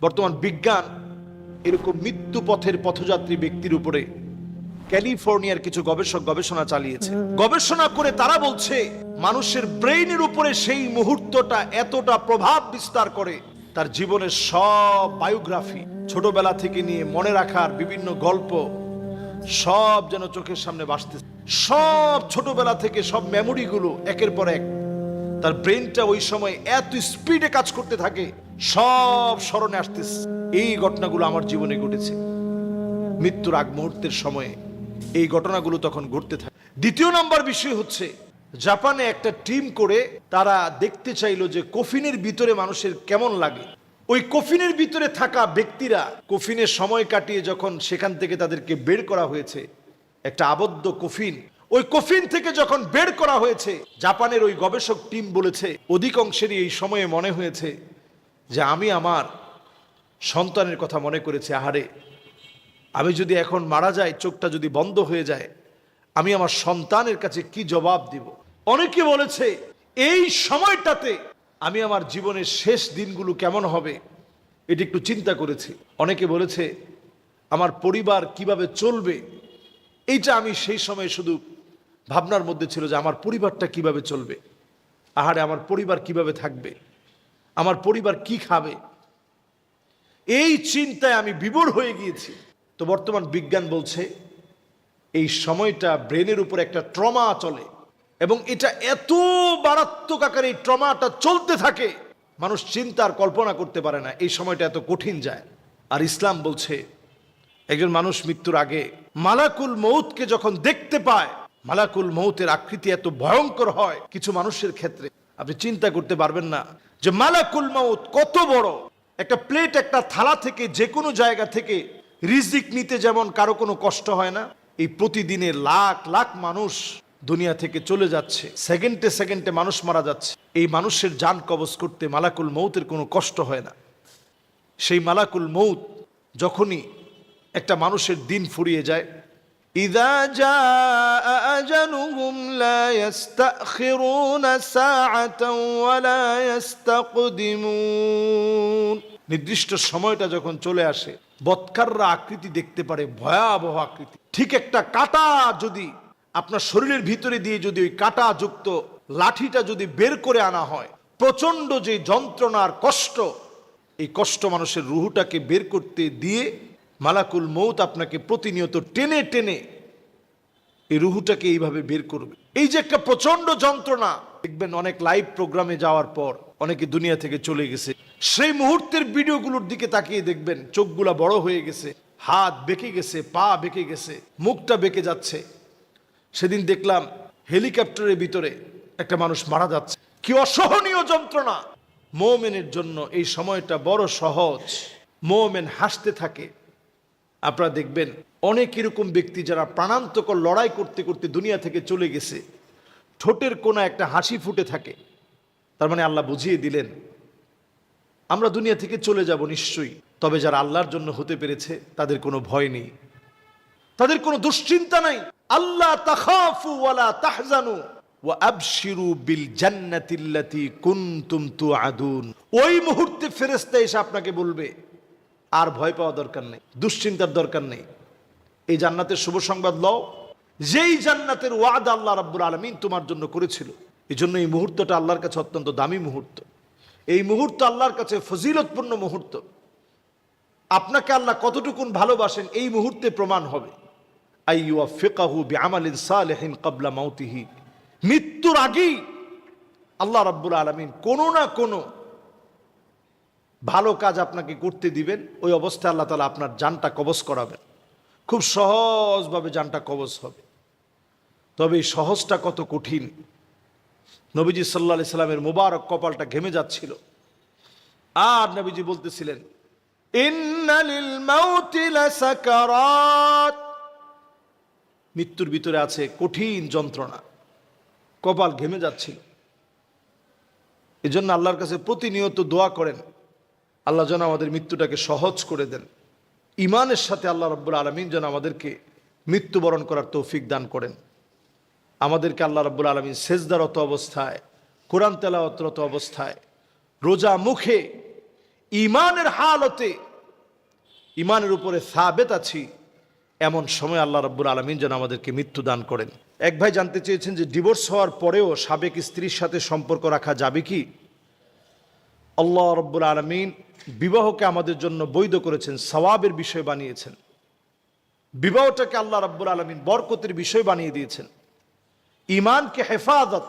বর্তমান বিজ্ঞান এরকম মৃত্যু পথের পথযাত্রী ব্যক্তির উপরে ক্যালিফোর্নিয়ার কিছু গবেষক গবেষণা চালিয়েছে। গবেষণা করে তারা বলছে মানুষের ব্রেইনের উপরে সেই মুহূর্তটা এতটা প্রভাব বিস্তার করে তার জীবনের সব বায়োগ্রাফি ছোটবেলা থেকে নিয়ে মনে রাখার বিভিন্ন গল্প সব যেন চোখের সামনে ভাসতে সব ছোটবেলা থেকে সব মেমোরিগুলো একের পর এক তার ব্রেনটা ওই সময় এত স্পিডে কাজ করতে থাকে, সব স্মরণে আসতেছে। এই ঘটনাগুলো আমার জীবনে ঘটেছে। মৃত্যুর আগ মুহূর্তের সময়ে এই ঘটনাগুলো তখন ঘটতে থাকে। দ্বিতীয় নাম্বার বিষয় হচ্ছে, জাপানে একটা টিম করে তারা দেখতে চাইলো যে কফিনের ভিতরে মানুষের কেমন লাগে। ওই কফিনের ভিতরে থাকা ব্যক্তিরা কফিনের সময় কাটিয়ে যখন সেখান থেকে তাদেরকে বের করা হয়েছে, একটা আবদ্ধ কফিন ওই কফিন থেকে যখন বের করা হয়েছে, জাপানের ওই গবেষক টিম বলেছে, অধিকাংশেরই এই সময়ে মনে হয়েছে যে আমি আমার সন্তানের কথা মনে করেছি, আহারে, আমি যদি এখন মারা যাই, চোখটা যদি বন্ধ হয়ে যায়, আমি আমার সন্তানের কাছে কি জবাব দিব? অনেকে বলেছে, এই সময়টাতে আমি আমার জীবনের শেষ দিনগুলো কেমন হবে? এটি একটু চিন্তা করেছি। অনেকে বলেছে, আমার পরিবার কীভাবে চলবে? এইটা আমি সেই সময় শুধু ভাবনার মধ্যে ছিল যে আমার পরিবারটা কীভাবে চলবে? আহারে, আমার পরিবার কীভাবে থাকবে? আমার পরিবার কি খাবে? এই চিন্তায় আমি বিবর হয়ে গিয়েছি। তো বর্তমান বিজ্ঞান বলছে, এই সময়টা ব্রেনের উপর একটা ট্রমা চলে এবং এটা এত মারাত্মক আকারে এই ট্রমাটা চলতে থাকে, মানুষ চিন্তার কল্পনা করতে পারে না, এই সময়টা এত কঠিন যায়। আর ইসলাম বলছে, একজন মানুষ মৃত্যুর আগে মালাকুল মৌতকে যখন দেখতে পায় মালাকুল মৌতের আকৃতি এত ভয়ঙ্কর হয় কিছু মানুষের ক্ষেত্রে। আপনি চিন্তা করতে পারবেন না যে মালাকুল মৌত কত বড়। একটা প্লেট, একটা থালা থেকে যে কোনো জায়গা থেকে রিজিক নিতে যেমন কারও কোনো কষ্ট হয় না, এই প্রতিদিনে লাখ লাখ মানুষ দুনিয়া থেকে চলে যাচ্ছে, সেকেন্ডে সেকেন্ডে মানুষ মারা যাচ্ছে। এই মানুষের যান কবজ করতে মালাকুল মৌতের কোনো কষ্ট হয় না। সেই মালাকুল মৌত যখনই একটা মানুষের দিন ফুরিয়ে যায় ইদা جاء أجلهم لا يستأخرون ساعة ولا يستقدمون নির্দিষ্ট সময়টা যখন চলে আসে বৎকাররা আকৃতি দেখতে পারে ভয়াবহ আকৃতি ঠিক একটা কাটা যদি আপনার শরীরের ভিতরে দিয়ে যদি ওই কাটা যুক্ত লাঠিটা যদি বের করে আনা হয় প্রচন্ড যে যন্ত্রণার কষ্ট এই কষ্ট মানুষের রুহুটাকে বের করতে দিয়ে মালাকুল মৌত আপনাকে প্রতিনিয়ত টেনে টেনে এই রুহুটাকে এইভাবে বের করবে। এই যে একটা প্রচণ্ড যন্ত্রণা। দেখবেন অনেক লাইভ প্রোগ্রামে যাওয়ার পর অনেকে দুনিয়া থেকে চলে গেছে। সেই মুহূর্তের ভিডিওগুলোর দিকে তাকিয়ে দেখবেন চোখগুলা বড় হয়ে গেছে, হাত বেঁকে গেছে, পা বেঁকে গেছে, মুখটা বেঁকে যাচ্ছে। সেদিন দেখলাম হেলিকপ্টারের ভিতরে একটা মানুষ মারা যাচ্ছে। কি অসহনীয় যন্ত্রণা। মোমেনের জন্য এই সময়টা বড় সহজ। মোমেন হাসতে থাকে। আপনারা দেখবেন অনেক এরকম ব্যক্তি যারা প্রাণান্তকর লড়াই করতে করতে দুনিয়া থেকে চলে গেছে। ঠোঁটের কোনা একটা হাসি ফুটে থাকে। তার মানে আল্লাহ বুঝিয়ে দিলেন, আমরা দুনিয়া থেকে চলে যাব নিশ্চয়ই, তবে যারা আল্লাহর জন্য হতে পেরেছে, তাদের কোনো ভয় নেই। তাদের কোনো দুশ্চিন্তা নাই। আল্লাহ তাখাফু ওয়ালা তাহজানু আবশিরু বিল ওই মুহূর্তে ফেরেশতা এসে আপনাকে বলবে আর ভয় পাওয়া দরকার নেই, দুশ্চিন্তার দরকার নেই। এই জান্নাতের শুভ সংবাদ লও। যেই জান্নাতের ওয়াদ আল্লাহ রাব্বুল আলামিন তোমার জন্য করেছিল এই জন্য এই মুহূর্তটা আল্লাহর কাছে অত্যন্ত দামি মুহূর্ত। এই মুহূর্ত আল্লাহর কাছে ফজিলতপূর্ণ মুহূর্ত। আপনাকে আল্লাহ কতটুকুন ভালোবাসেন, এই মুহূর্তে প্রমাণ হবে। ফিকাহু মাউতিহি। মৃত্যুর আগেই আল্লাহ রাব্বুল আলামিন কোনো না কোনো ভালো কাজ আপনাকে করতে দিবেন, ওই অবস্থায় আল্লাহ তালা আপনার জানটা কবজ করাবেন। খুব সহজভাবে জানটা কবজ হবে। তবে এই সহজটা কত কঠিন। নবীজি সাল্লা সাল্লামের মুবারক কপালটা ঘেমে যাচ্ছিল। আর নবীজি বলতেছিলেন মৃত্যুর ভিতরে আছে কঠিন যন্ত্রণা। কপাল ঘেমে যাচ্ছিল। এজন্য আল্লাহর কাছে প্রতিনিয়ত দোয়া করেন আল্লাহ যেন আমাদের মৃত্যুটাকে সহজ করে দেন। ইমানের সাথে আল্লাহ রব্বুল আলমিন যেন আমাদেরকে মৃত্যুবরণ করার তৌফিক দান করেন। আমাদেরকে আল্লাহ রব্বুল আলমিন সেজদারত অবস্থায়, কোরআন তেলাওয়াতরত অবস্থায়, রোজা মুখে, ইমানের হালতে, ইমানের উপরে সাবেত আছি, এমন সময় আল্লাহ রব্বুল আলমিন যেন আমাদেরকে মৃত্যু দান করেন। এক ভাই জানতে চেয়েছেন যে ডিভোর্স হওয়ার পরেও সাবেক স্ত্রীর সাথে সম্পর্ক রাখা যাবে কি? আল্লাহ রব্বুল আলমিন বিবাহকে আমাদের জন্য বৈধ করেছেন সবাবের বিষয় বানিয়েছেন। বিবাহটাকে আল্লাহ রাব্বুল আলমিন বরকতের বিষয় বানিয়ে দিয়েছেন। ইমানকে হেফাজত,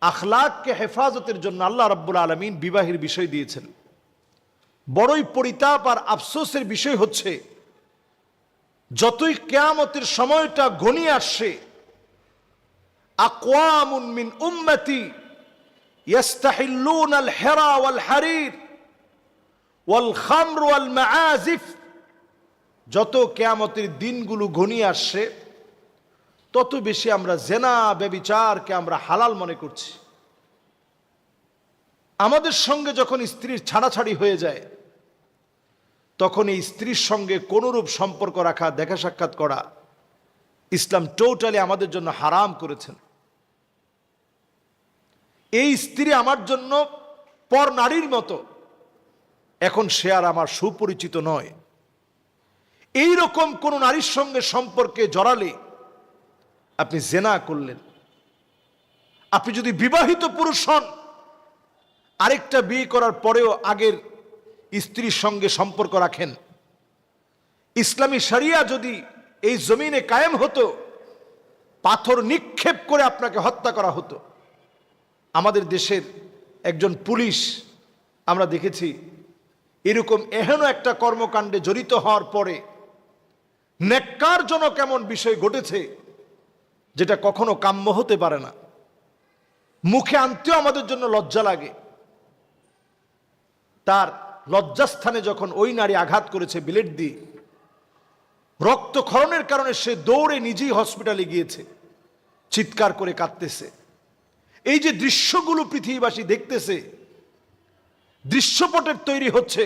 আখলাককে হেফাজতের জন্য আল্লাহ রাব্বুল আলমিন বিবাহের বিষয় দিয়েছেন। বড়ই পরিতাপ আর আফসোসের বিষয় হচ্ছে, যতই কেয়ামতের সময়টা ঘনিয়ে আসছে আকোয়ামিন উম্মতি হেরা ওয়াল হারির। ওয়াল খামর ওয়াল মাআজিফ। যত কেয়ামতের দিনগুলো ঘনিয়ে আসছে, তত বেশি আমরা জেনা ব্যবিচারকে আমরা হালাল মনে করছি। আমাদের সঙ্গে যখন স্ত্রীর ছাড়াছাড়ি হয়ে যায়, তখন এই স্ত্রীর সঙ্গে কোনোরূপ সম্পর্ক রাখা, দেখা সাক্ষাৎ করা ইসলাম টোটালি আমাদের জন্য হারাম করেছেন। এই স্ত্রী আমার জন্য পর নারীর মতো এখন সে আর আমার সুপরিচিত নয়। এই রকম কোন নারীর সঙ্গে সম্পর্কে জড়ালে আপনি জেনা করলেন। আপনি যদি বিবাহিত পুরুষ হন, আরেকটা বিয়ে করার পরেও আগের স্ত্রীর সঙ্গে সম্পর্ক রাখেন। ইসলামী শরিয়া যদি এই জমিনে কায়েম হতো, পাথর নিক্ষেপ করে আপনাকে হত্যা করা হতো। আমাদের দেশের একজন পুলিশ, আমরা দেখেছি এরকম এহেন একটা কর্মকাণ্ডে জড়িত হওয়ার পরে ন্যাক্কারজনক এমন বিষয় ঘটেছে যেটা কখনো কাম্য হতে পারে না। মুখে আনতেও আমাদের জন্য লজ্জা লাগে। তার লজ্জাস্থানে যখন ওই নারী আঘাত করেছে বিলেট দিয়ে, রক্তক্ষরণের কারণে সে দৌড়ে নিজেই হসপিটালে গিয়েছে, চিৎকার করে কাঁদতেছে। এই যে দৃশ্যগুলো পৃথিবীবাসী দেখতেছে দৃশ্যপটের তৈরি হচ্ছে।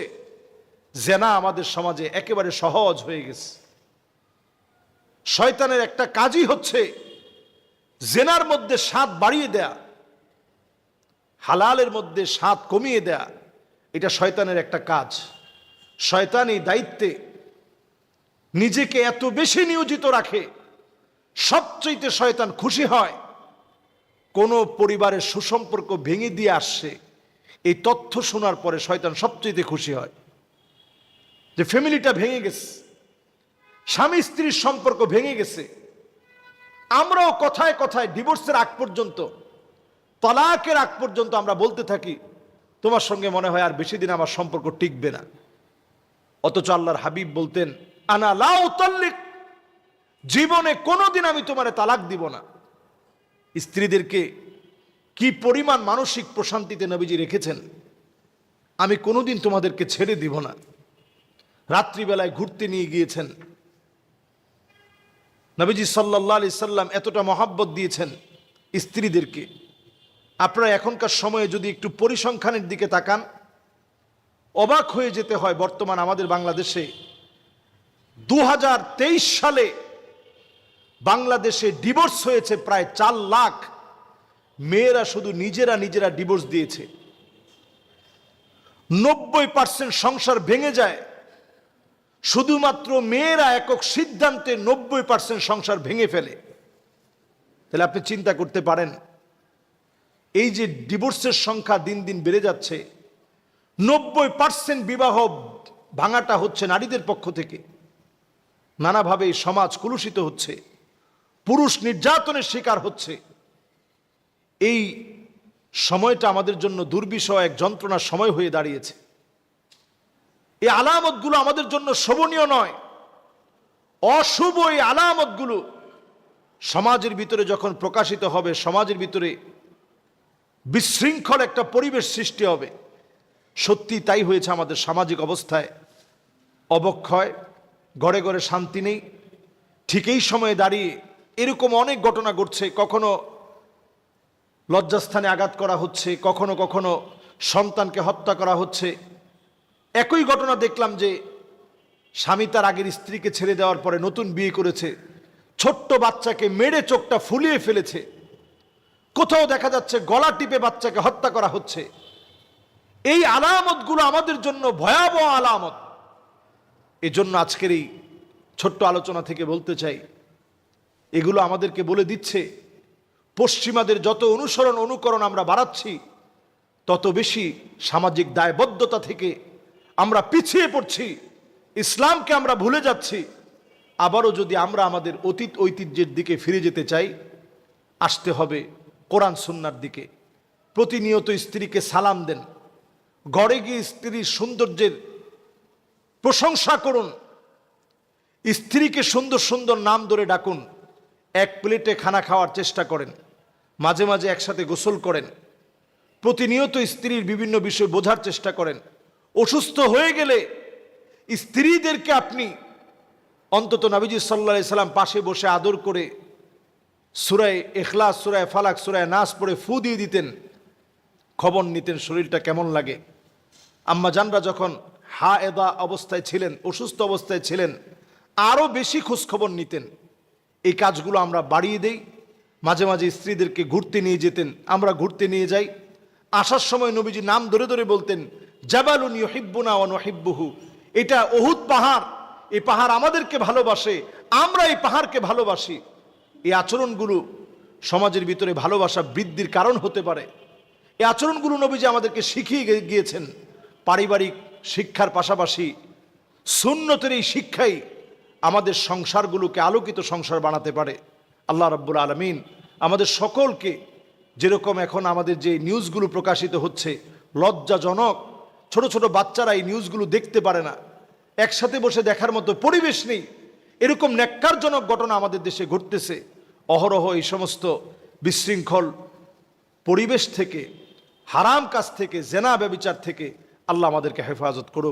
জেনা আমাদের সমাজে একেবারে সহজ হয়ে গেছে। শয়তানের একটা কাজই হচ্ছে জেনার মধ্যে স্বাদ বাড়িয়ে দেয়া, হালালের মধ্যে স্বাদ কমিয়ে দেয়া। এটা শয়তানের একটা কাজ। শয়তান এই দায়িত্বে নিজেকে এত বেশি নিয়োজিত রাখে সবচেয়ে শয়তান খুশি হয় কোনো পরিবারের সুসম্পর্ক ভেঙে দিয়ে আসছে এই তথ্য শোনার পরে শয়তান সবচেয়ে খুশি হয়। যে ফ্যামিলিটা ভেঙে গেছে, স্বামী স্ত্রীর সম্পর্ক ভেঙে গেছে, আমরাও কথায় কথায় ডিভোর্সের আগ পর্যন্ত, তলাকের আগ পর্যন্ত আমরা বলতে থাকি, তোমার সঙ্গে মনে হয় আর বেশি দিন আমার সম্পর্ক টিকবে না। অথচ আল্লাহর হাবিব বলতেন, আনা লাউ তল্লিক, জীবনে কোনোদিন আমি তোমারে তালাক দিব না। স্ত্রীদেরকে কি পরিমাণ মানসিক প্রশান্তিতে নবীজি রেখেছেন, আমি কোনোদিন তোমাদেরকে ছেড়ে দিব না। রাত্রিবেলায় ঘুরতে নিয়ে গিয়েছেন। নবীজি সাল্লাহ আলি সাল্লাম এতটা মহাব্বত দিয়েছেন স্ত্রীদেরকে। আপনারা এখনকার সময়ে যদি একটু পরিসংখ্যানের দিকে তাকান, অবাক হয়ে যেতে হয় বর্তমান আমাদের বাংলাদেশে। দু হাজার তেইশ সালে বাংলাদেশে ডিভোর্স হয়েছে প্রায় চার লাখ মেয়েরা শুধু নিজেরা নিজেরা ডিভোর্স দিয়েছে। নব্বই পার্সেন্ট সংসার ভেঙে যায়। শুধুমাত্র মেয়েরা একক সিদ্ধান্তে নব্বই পার্সেন্ট সংসার ভেঙে ফেলে। তাহলে আপনি চিন্তা করতে পারেন, এই যে ডিভোর্সের সংখ্যা দিন দিন বেড়ে যাচ্ছে, নব্বই পার্সেন্ট বিবাহ ভাঙাটা হচ্ছে নারীদের পক্ষ থেকে। নানাভাবে সমাজ কলুষিত হচ্ছে, পুরুষ নির্যাতনের শিকার হচ্ছে। এই সময়টা আমাদের জন্য দুর্বিষহ এক যন্ত্রণার সময় হয়ে দাঁড়িয়েছে। এই আলামতগুলো আমাদের জন্য শোভনীয় নয়। অশুভ এই আলামতগুলো সমাজের ভিতরে যখন প্রকাশিত হবে, সমাজের ভিতরে বিশৃঙ্খল একটা পরিবেশ সৃষ্টি হবে। সত্যি তাই হয়েছে আমাদের সামাজিক অবস্থায়। অবক্ষয়, ঘরে ঘরে শান্তি নেই। ঠিক এই সময়ে দাঁড়িয়ে এরকম অনেক ঘটনা ঘটছে। কখনো লজ্জাস্থানে আঘাত করা হচ্ছে, কখনো কখনো সন্তানকে হত্যা করা হচ্ছে। একই ঘটনা দেখলাম যে স্বামী তার আগের স্ত্রীকে ছেড়ে দেওয়ার পরে নতুন বিয়ে করেছে, ছোট্ট বাচ্চাকে মেরে চোখটা ফুলিয়ে ফেলেছে। কোথাও দেখা যাচ্ছে গলা টিপে বাচ্চাকে হত্যা করা হচ্ছে। এই আলামতগুলো আমাদের জন্য ভয়াবহ আলামত। এজন্য আজকের এই ছোট্ট আলোচনা থেকে বলতে চাই, এগুলো আমাদেরকে বলে দিচ্ছে পশ্চিমাদের যত অনুসরণ, অনুকরণ আমরা বাড়াচ্ছি, তত বেশি সামাজিক দায়বদ্ধতা থেকে আমরা পিছিয়ে পড়ছি, ইসলামকে আমরা ভুলে যাচ্ছি। আবারও যদি আমরা আমাদের অতীত ঐতিহ্যের দিকে ফিরে যেতে চাই, আসতে হবে কোরআন সুন্নার দিকে। প্রতিনিয়ত স্ত্রীকে সালাম দেন। গড়ে গিয়ে স্ত্রীর সৌন্দর্যের প্রশংসা করুন। স্ত্রীকে সুন্দর সুন্দর নাম ধরে ডাকুন। এক প্লেটে খানা খাওয়ার চেষ্টা করেন। মাঝে মাঝে একসাথে গোসল করেন। প্রতিনিয়ত স্ত্রীর বিভিন্ন বিষয় বোঝার চেষ্টা করেন। অসুস্থ হয়ে গেলে স্ত্রীদেরকে আপনি অন্তত নাবিজি সাল্লা সাল্লাম পাশে বসে আদর করে সুরায় এখলাস সুরায় ফালাক, সুরায় নাস পড়ে ফু দিয়ে দিতেন, খবর নিতেন শরীরটা কেমন লাগে। আম্মা জানরা যখন হা এদা অবস্থায় ছিলেন, অসুস্থ অবস্থায় ছিলেন, আরও বেশি খোঁজখবর নিতেন। এই কাজগুলো আমরা বাড়িয়ে দেই। মাঝে মাঝে স্ত্রীদেরকে ঘুরতে নিয়ে যেতেন, আমরা ঘুরতে নিয়ে যাই। আসার সময় নবীজি নাম ধরে ধরে বলতেন, জাবালুন ইহিব্বুনা ওয়া নহিব্বুহু। এটা অহুদ পাহাড়। এই পাহাড় আমাদেরকে ভালোবাসে, আমরা এই পাহাড়কে ভালোবাসি। এই আচরণগুলো সমাজের ভিতরে ভালোবাসা বৃদ্ধির কারণ হতে পারে। এই আচরণগুলো নবীজি আমাদেরকে শিখিয়ে গিয়েছেন। পারিবারিক শিক্ষার পাশাপাশি সুন্নতের এই শিক্ষাই আমাদের সংসারগুলোকে আলোকিত সংসার বানাতে পারে। আল্লাহ রব্বুল আলমিন আমাদের সকলকে যেরকম এখন আমাদের যে নিউজগুলো প্রকাশিত হচ্ছে, লজ্জাজনক, ছোট ছোট বাচ্চারা এই নিউজগুলো দেখতে পারে না। একসাথে বসে দেখার মতো পরিবেশ নেই। এরকম ন্যাক্কারজনক ঘটনা আমাদের দেশে ঘটতেছে। অহরহ এই সমস্ত বিশৃঙ্খল পরিবেশ থেকে, হারাম কাজ থেকে, জেনা ব্যবিচার থেকে আল্লাহ আমাদেরকে হেফাজত করুক।